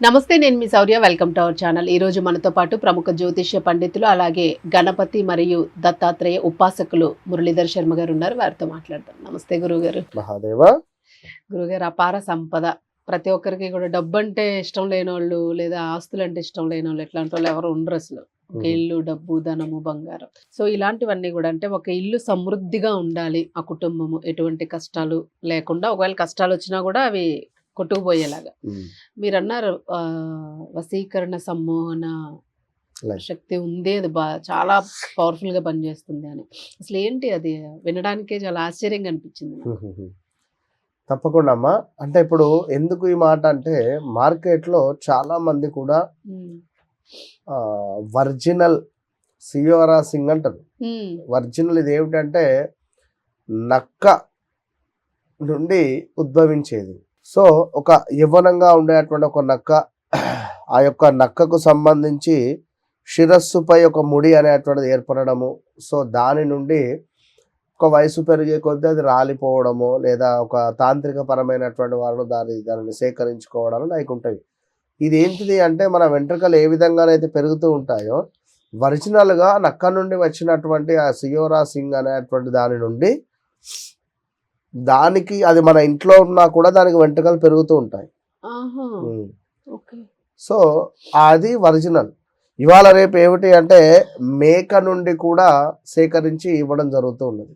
నమస్తే నేను మీ Shaurya. Welcome to our channel. ఈ రోజు మనతో పాటు ప్రముఖ జ్యోతిష్య పండితులు అలాగే గణపతి మరియు దత్తాత్రేయ ఉపాసకులు మురళీధర్ శర్మ గారు ఉన్నారు. వారితో మాట్లాడతాం నమస్తే గురుగారు. మహాదేవ. గురుగారు అపార సంపద. ప్రతి ఒక్కరికి కూడా డబ్బు అంటే ఇష్టం లేని వాళ్ళు లేదా ఆస్తులు అంటే ఇష్టం లేని వాళ్ళు ఇట్లాంటి వాళ్ళు ఎవరు ఉండరు అసలు. ఒక. ఇల్లు డబ్బు ధనము బంగారం. సో ఇలాంటివన్నీ కూడా అంటే ఒక ఇల్లు సమృద్ధిగా ఉండాలి. ఆ కుటుంబము ఎటువంటి కష్టాలు లేకుండా ఒకవేళ కష్టాలు వచ్చినా కూడా అవి కొట్టుకుపోయేలాగా. మీరు అన్నారు వశీకరణ సమ్మోహన. శక్తి ఉంది అది బా చాలా పవర్ఫుల్గా పనిచేస్తుంది అని అసలు ఏంటి అది వినడానికే చాలా ఆశ్చర్యంగా అనిపించింది. తప్పకుండా అమ్మా అంటే ఇప్పుడు ఎందుకు ఈ మాట అంటే మార్కెట్లో చాలా మంది కూడా. వర్జినల్ సియోరా సింగ్ అంటారు. వర్జినల్ ఇది ఏమిటంటే నక్క నుండి ఉద్భవించేది సో ఒక యవ్వనంగా ఉండేటువంటి ఒక నక్క ఆ యొక్క నక్కకు సంబంధించి శిరస్సుపై ఒక ముడి అనేటువంటిది ఏర్పడము సో దాని నుండి ఒక వయసు పెరిగే కొద్దీ అది రాలిపోవడము లేదా ఒక తాంత్రిక పరమైనటువంటి వారు దాని దానిని సేకరించుకోవడాలు లైక్ ఉంటాయి ఇది ఏంటిది అంటే మన వెంట్రుకలు ఏ విధంగానైతే పెరుగుతూ ఉంటాయో ఒరిజినల్గా నక్క నుండి వచ్చినటువంటి ఆ సియోరా సింగ్ అనేటువంటి దాని నుండి దానికి అది మన ఇంట్లో ఉన్నా కూడా దానికి వెంట్రుకలు పెరుగుతూ ఉంటాయి. సో అది ఒరిజినల్. ఇవాళ రేపు ఏమిటి అంటే మేక నుండి కూడా సేకరించి ఇవ్వడం జరుగుతూ ఉన్నది.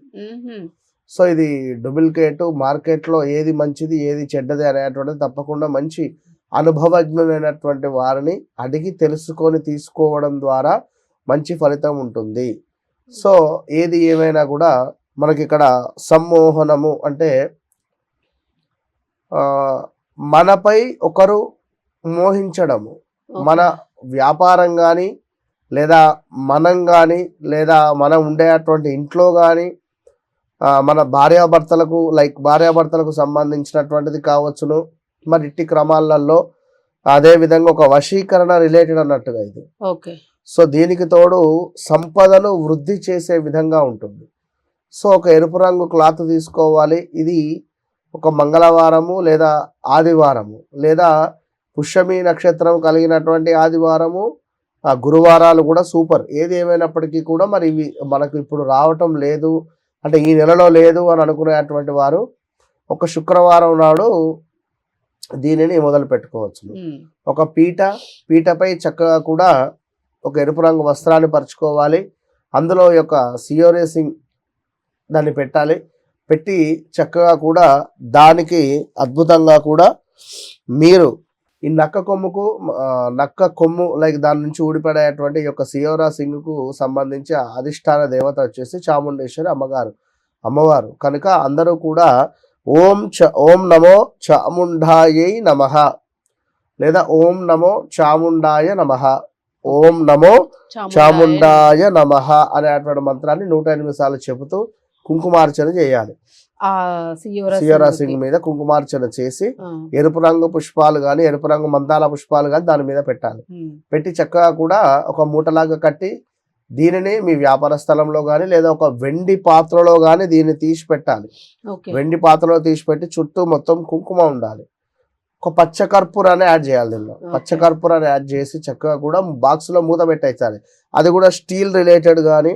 సో ఇది డూప్లికేట్ మార్కెట్లో ఏది మంచిది ఏది చెడ్డది అనేటువంటిది తప్పకుండా మంచి అనుభవజ్ఞులైనటువంటి వారిని అడిగి తెలుసుకొని తీసుకోవడం ద్వారా మంచి ఫలితం ఉంటుంది. సో ఏది ఏమైనా కూడా మనకి ఇక్కడ సమ్మోహనము అంటే మనపై ఒకరు మోహించడము. మన వ్యాపారం కానీ లేదా మనం కానీ లేదా మనం ఉండేటువంటి ఇంట్లో కానీ మన భార్యాభర్తలకు లైక్ భార్యాభర్తలకు సంబంధించినటువంటిది కావచ్చును. మరి ఇట్టి క్రమాలలో అదే విధంగా ఒక వశీకరణ రిలేటెడ్ అన్నట్టుగా ఇది. ఓకే. సో దీనికి తోడు సంపదను వృద్ధి చేసే విధంగా ఉంటుంది. సో ఒక ఎరుపు రంగు క్లాత్ తీసుకోవాలి. ఇది ఒక మంగళవారము లేదా ఆదివారము లేదా పుష్యమి నక్షత్రం కలిగినటువంటి ఆదివారము ఆ గురువారాలు కూడా సూపర్. ఏది ఏమైనప్పటికీ కూడా మరి ఇవి మనకు ఇప్పుడు రావటం లేదు. అంటే ఈ నెలలో లేదు అని అనుకునేటువంటి వారు ఒక శుక్రవారం నాడు దీనిని మొదలు పెట్టుకోవచ్చు. ఒక పీట పీటపై చక్కగా కూడా ఒక ఎరుపు రంగు వస్త్రాన్ని పరుచుకోవాలి. అందులో యొక్క సియోరేసింగ్ దాన్ని పెట్టాలి. పెట్టి చక్కగా కూడా దానికి అద్భుతంగా కూడా మీరు ఈ నక్క కొమ్ముకు నక్క కొమ్ము లైక్ దాని నుంచి ఊడిపడేటువంటి యొక్క సియోరా సింగ్కు సంబంధించి అధిష్టాన దేవత వచ్చేసి చాముండేశ్వరి అమ్మగారు అమ్మవారు. కనుక అందరూ కూడా ఓం చ ఓం నమో చాముండాయై నమః లేదా ఓం నమో చాముండాయ నమః. ఓం నమో చాముండాయ. చాముండాయ నమః అనేటువంటి మంత్రాన్ని నూట ఎనిమిది సార్లు చెబుతూ కుంకుమార్చన చేయాలి. సింగ్ మీద కుంకుమార్చన చేసి. ఎరుపు రంగు పుష్పాలు కానీ ఎరుపు రంగు మందాల పుష్పాలు కానీ దాని మీద పెట్టాలి. పెట్టి చక్కగా కూడా ఒక మూటలాగా కట్టి దీనిని మీ వ్యాపార స్థలంలో కానీ లేదా ఒక వెండి పాత్రలో కానీ దీన్ని తీసి పెట్టాలి వెండి పాత్రలో తీసి పెట్టి చుట్టూ మొత్తం కుంకుమ ఉండాలి ఒక పచ్చ కర్పూరాన్ని యాడ్ చేయాలి దీనిలో. పచ్చ కర్పూరాన్ని యాడ్ చేసి చక్కగా కూడా బాక్స్లో మూత పెట్టేసాలి అది కూడా స్టీల్ రిలేటెడ్ కానీ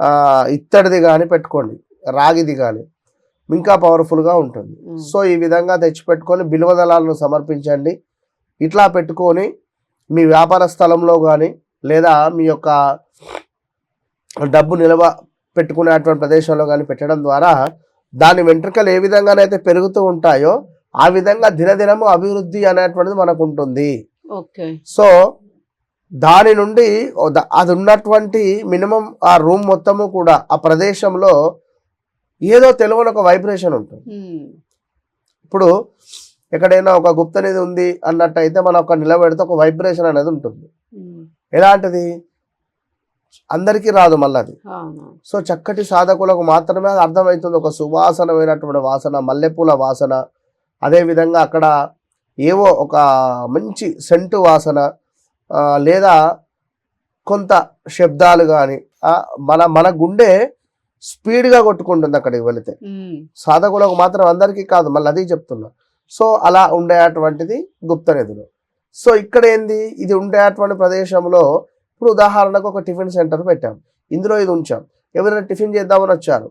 ఆ. ఇత్తడిది కానీ పెట్టుకోండి రాగిది కానీ ఇంకా పవర్ఫుల్గా ఉంటుంది. సో ఈ విధంగా తెచ్చిపెట్టుకొని బిల్వదళాలను సమర్పించండి ఇట్లా పెట్టుకొని మీ వ్యాపార స్థలంలో కానీ లేదా మీ యొక్క డబ్బు నిల్వ పెట్టుకునేటువంటి ప్రదేశంలో కానీ పెట్టడం ద్వారా దాని వెంట్రుకలు ఏ విధంగానైతే పెరుగుతూ ఉంటాయో ఆ విధంగా దినదినము అభివృద్ధి అనేటువంటిది మనకు ఉంటుంది సో దాని నుండి అది ఉన్నటువంటి మినిమం ఆ రూమ్ మొత్తము కూడా ఆ ప్రదేశంలో ఏదో తెలియని ఒక వైబ్రేషన్ ఉంటుంది. ఇప్పుడు ఎక్కడైనా ఒక గుప్త నిధి ఉంది అన్నట్టయితే మనం ఒక నిలబెడితే ఒక వైబ్రేషన్ అనేది ఉంటుంది. ఎలాంటిది? అందరికీ రాదు మళ్ళీ అది సో చక్కటి సాధకులకు మాత్రమే అది అర్థమవుతుంది. ఒక సువాసనమైనటువంటి వాసన మల్లెపూల వాసన అదే విధంగా అక్కడ ఏవో ఒక మంచి సెంటు వాసన లేదా కొంత శబ్దాలు కానీ మన మన గుండె స్పీడ్గా కొట్టుకుంటుంది అక్కడికి వెళితే. సాధకులకు మాత్రం అందరికీ కాదు మళ్ళీ అది చెప్తున్నా. సో అలా ఉండేటువంటిది గుప్త నిధులు సో ఇక్కడ ఏంది? ఇది ఉండేటువంటి ప్రదేశంలో ఇప్పుడు ఉదాహరణకు ఒక టిఫిన్ సెంటర్ పెట్టాం. ఇందులో ఇది ఉంచాం. ఎవరైనా టిఫిన్ చేద్దామని వచ్చారు.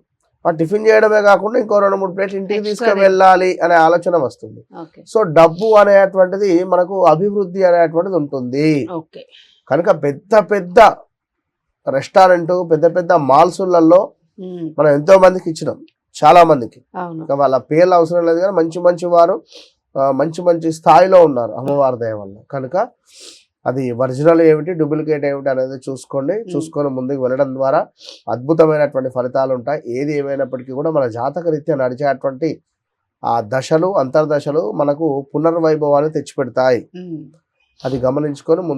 టిఫిన్ చేయడమే కాకుండా ఇంకో రెండు మూడు ప్లేట్లు ఇంటికి తీసుకువెళ్ళాలి అనే ఆలోచన వస్తుంది. సో డబ్బు అనేటువంటిది మనకు అభివృద్ధి అనేటువంటిది ఉంటుంది. కనుక పెద్ద పెద్ద రెస్టారెంట్ పెద్ద పెద్ద మాల్సులలో మనం ఎంతో మందికి ఇచ్చినాం. చాలా మందికి. వాళ్ళ పేర్లు అవసరం లేదు కానీ మంచి మంచి వారు మంచి మంచి స్థాయిలో ఉన్నారు అమ్మవారి దయ వల్ల. కనుక అది ఒరిజినల్ ఏమిటి డూప్లికేట్ ఏమిటి అనేది చూసుకోండి. చూసుకొని ముందుకు వెళ్ళడం ద్వారా అద్భుతమైనటువంటి ఫలితాలు ఉంటాయి. ఏది ఏమైనప్పటికీ కూడా మన జాతక రీత్యా నడిచేటువంటి ఆ దశలు అంతర్దశలు మనకు పునర్వైభవాన్ని తెచ్చిపెడతాయి. అది గమనించుకొని ముందు